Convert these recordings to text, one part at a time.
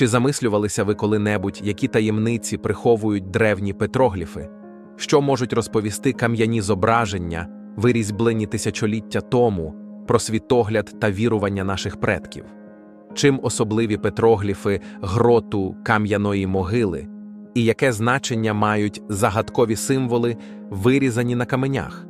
Чи замислювалися ви коли-небудь, які таємниці приховують древні петрогліфи? Що можуть розповісти кам'яні зображення, вирізблені тисячоліття тому, про світогляд та вірування наших предків? Чим особливі петрогліфи гроту кам'яної могили, і яке значення мають загадкові символи, вирізані на каменях?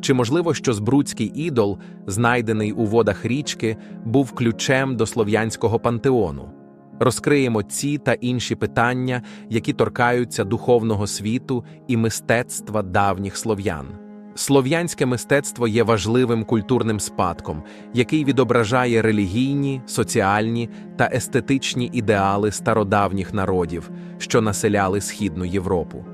Чи можливо, що збруцький ідол, знайдений у водах річки, був ключем до слов'янського пантеону? Розкриємо ці та інші питання, які торкаються духовного світу і мистецтва давніх слов'ян. Слов'янське мистецтво є важливим культурним спадком, який відображає релігійні, соціальні та естетичні ідеали стародавніх народів, що населяли Східну Європу.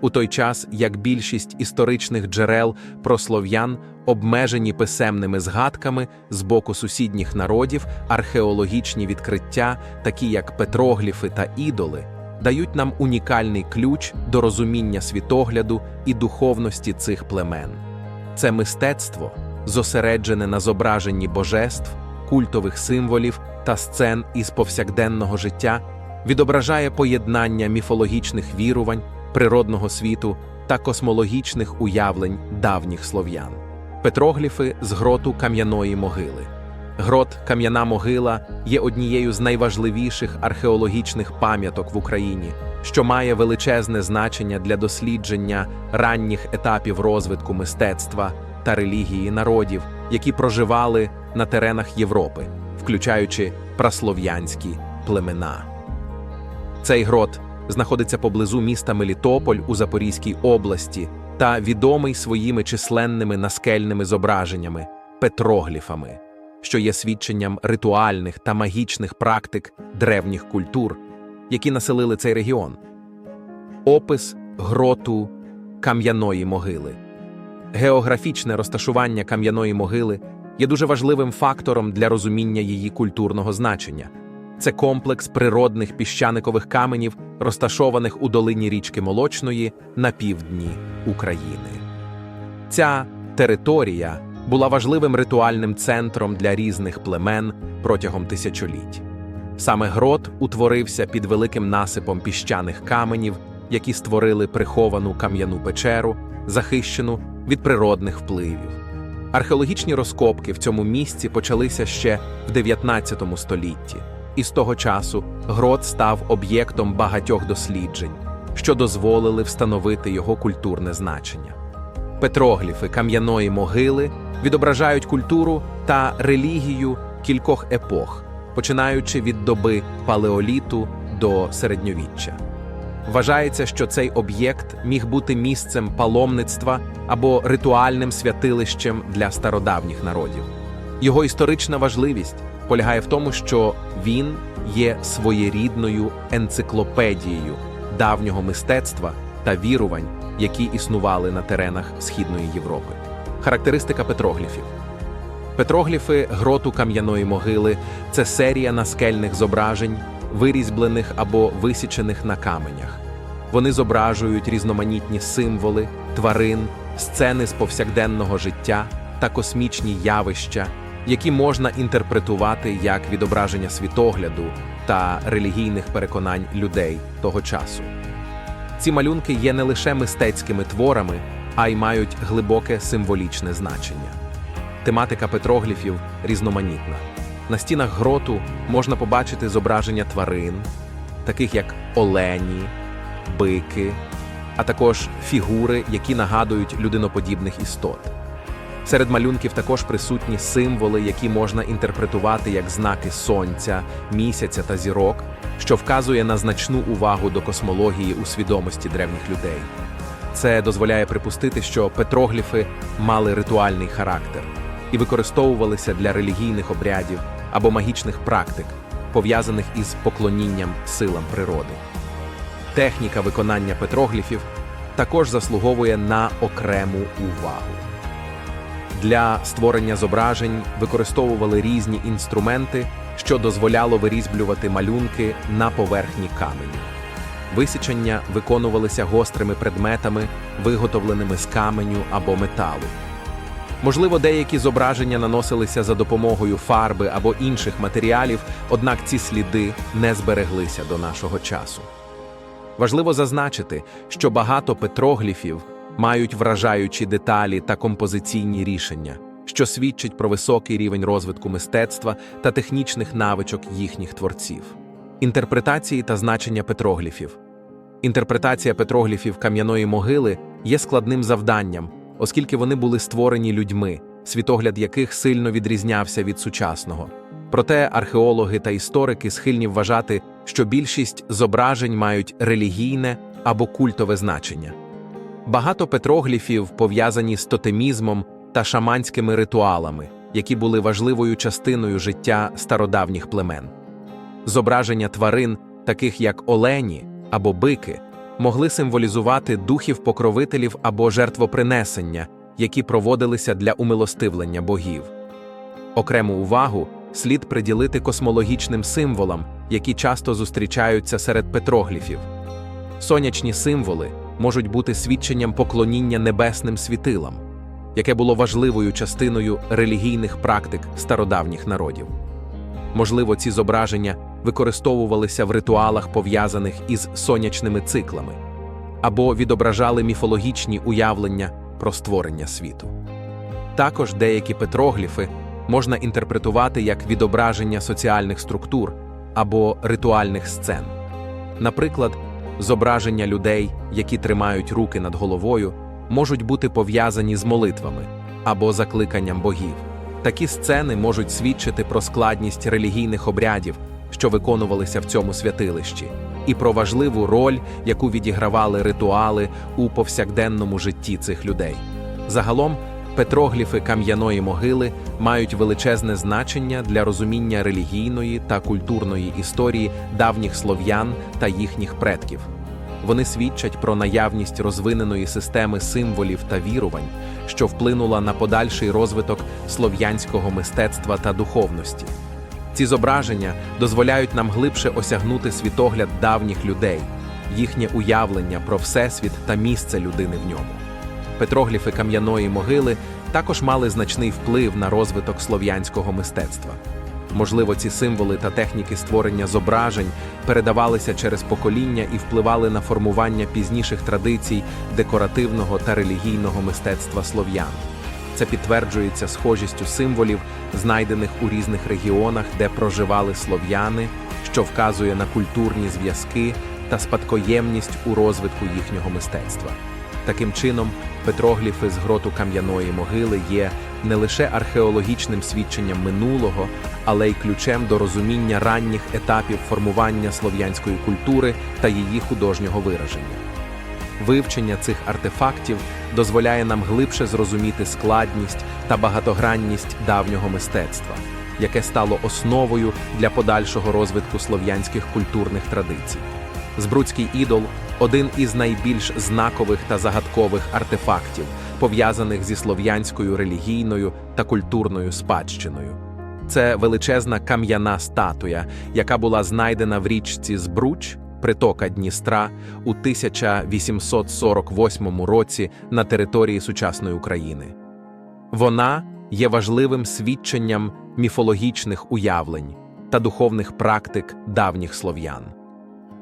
У той час, як більшість історичних джерел про слов'ян обмежені писемними згадками з боку сусідніх народів, археологічні відкриття, такі як петрогліфи та ідоли, дають нам унікальний ключ до розуміння світогляду і духовності цих племен. Це мистецтво, зосереджене на зображенні божеств, культових символів та сцен із повсякденного життя, відображає поєднання міфологічних вірувань, природного світу та космологічних уявлень давніх слов'ян. Петрогліфи з гроту кам'яної могили. Грот Кам'яна могила є однією з найважливіших археологічних пам'яток в Україні, що має величезне значення для дослідження ранніх етапів розвитку мистецтва та релігії народів, які проживали на теренах Європи, включаючи праслов'янські племена. Цей грот знаходиться поблизу міста Мелітополь у Запорізькій області та відомий своїми численними наскельними зображеннями петрогліфами, що є свідченням ритуальних та магічних практик древніх культур, які населили цей регіон. Опис гроту кам'яної могили. Географічне розташування кам'яної могили є дуже важливим фактором для розуміння її культурного значення. Це комплекс природних піщаникових каменів, розташованих у долині річки Молочної на півдні України. Ця територія була важливим ритуальним центром для різних племен протягом тисячоліть. Саме грот утворився під великим насипом піщаних каменів, які створили приховану кам'яну печеру, захищену від природних впливів. Археологічні розкопки в цьому місці почалися ще в 19 столітті, і з того часу грот став об'єктом багатьох досліджень, що дозволили встановити його культурне значення. Петрогліфи кам'яної могили відображають культуру та релігію кількох епох, починаючи від доби палеоліту до середньовіччя. Вважається, що цей об'єкт міг бути місцем паломництва або ритуальним святилищем для стародавніх народів. Його історична важливість полягає в тому, що він є своєрідною енциклопедією давнього мистецтва та вірувань, які існували на теренах Східної Європи. Характеристика петрогліфів. Петрогліфи гроту кам'яної могили це серія наскельних зображень, вирізблених або висічених на каменях. Вони зображують різноманітні символи, тварин, сцени з повсякденного життя та космічні явища, які можна інтерпретувати як відображення світогляду та релігійних переконань людей того часу. Ці малюнки є не лише мистецькими творами, а й мають глибоке символічне значення. Тематика петрогліфів різноманітна. На стінах гроту можна побачити зображення тварин, таких як олені, бики, а також фігури, які нагадують людиноподібних істот. Серед малюнків також присутні символи, які можна інтерпретувати як знаки сонця, місяця та зірок, що вказує на значну увагу до космології у свідомості древніх людей. Це дозволяє припустити, що петрогліфи мали ритуальний характер і використовувалися для релігійних обрядів або магічних практик, пов'язаних із поклонінням силам природи. Техніка виконання петрогліфів також заслуговує на окрему увагу. Для створення зображень використовували різні інструменти, що дозволяло вирізблювати малюнки на поверхні каменю. Висічення виконувалися гострими предметами, виготовленими з каменю або металу. Можливо, деякі зображення наносилися за допомогою фарби або інших матеріалів, однак ці сліди не збереглися до нашого часу. Важливо зазначити, що багато петрогліфів мають вражаючі деталі та композиційні рішення, що свідчить про високий рівень розвитку мистецтва та технічних навичок їхніх творців. Інтерпретації та значення петрогліфів. Інтерпретація петрогліфів кам'яної могили є складним завданням, оскільки вони були створені людьми, світогляд яких сильно відрізнявся від сучасного. Проте археологи та історики схильні вважати, що більшість зображень мають релігійне або культове значення. Багато петрогліфів пов'язані з тотемізмом та шаманськими ритуалами, які були важливою частиною життя стародавніх племен. Зображення тварин, таких як олені або бики, могли символізувати духів покровителів або жертвопринесення, які проводилися для умилостивлення богів. Окрему увагу слід приділити космологічним символам, які часто зустрічаються серед петрогліфів. Сонячні символи можуть бути свідченням поклоніння небесним світилам, яке було важливою частиною релігійних практик стародавніх народів. Можливо, ці зображення використовувалися в ритуалах, пов'язаних із сонячними циклами, або відображали міфологічні уявлення про створення світу. Також деякі петрогліфи можна інтерпретувати як відображення соціальних структур або ритуальних сцен. Наприклад, зображення людей, які тримають руки над головою, можуть бути пов'язані з молитвами або закликанням богів. Такі сцени можуть свідчити про складність релігійних обрядів, що виконувалися в цьому святилищі, і про важливу роль, яку відігравали ритуали у повсякденному житті цих людей. Загалом, петрогліфи кам'яної могили мають величезне значення для розуміння релігійної та культурної історії давніх слов'ян та їхніх предків. Вони свідчать про наявність розвиненої системи символів та вірувань, що вплинула на подальший розвиток слов'янського мистецтва та духовності. Ці зображення дозволяють нам глибше осягнути світогляд давніх людей, їхнє уявлення про всесвіт та місце людини в ньому. Петрогліфи кам'яної могили також мали значний вплив на розвиток слов'янського мистецтва. Можливо, ці символи та техніки створення зображень передавалися через покоління і впливали на формування пізніших традицій декоративного та релігійного мистецтва слов'ян. Це підтверджується схожістю символів, знайдених у різних регіонах, де проживали слов'яни, що вказує на культурні зв'язки та спадкоємність у розвитку їхнього мистецтва. Таким чином, петрогліфи з гроту кам'яної могили є не лише археологічним свідченням минулого, але й ключем до розуміння ранніх етапів формування слов'янської культури та її художнього вираження. Вивчення цих артефактів дозволяє нам глибше зрозуміти складність та багатогранність давнього мистецтва, яке стало основою для подальшого розвитку слов'янських культурних традицій. Збруцький ідол один із найбільш знакових та загадкових артефактів, пов'язаних зі слов'янською релігійною та культурною спадщиною. Це величезна кам'яна статуя, яка була знайдена в річці Збруч, притока Дністра, у 1848 році на території сучасної України. Вона є важливим свідченням міфологічних уявлень та духовних практик давніх слов'ян.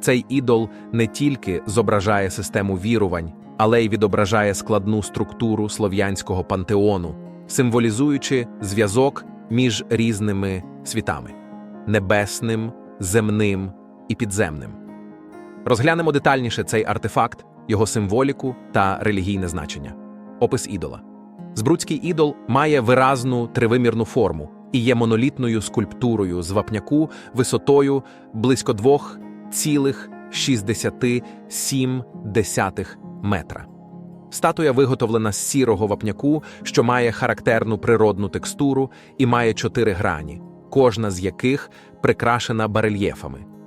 Цей ідол не тільки зображає систему вірувань, але й відображає складну структуру слов'янського пантеону, символізуючи зв'язок між різними світами небесним, земним і підземним. Розглянемо детальніше цей артефакт, його символіку та релігійне значення. Опис ідола. Збруцький ідол має виразну тривимірну форму і є монолітною скульптурою з вапняку висотою близько 2,67 метра. Статуя виготовлена з сірого вапняку, що має характерну природну текстуру і має чотири грані, кожна з яких прикрашена барельєфами.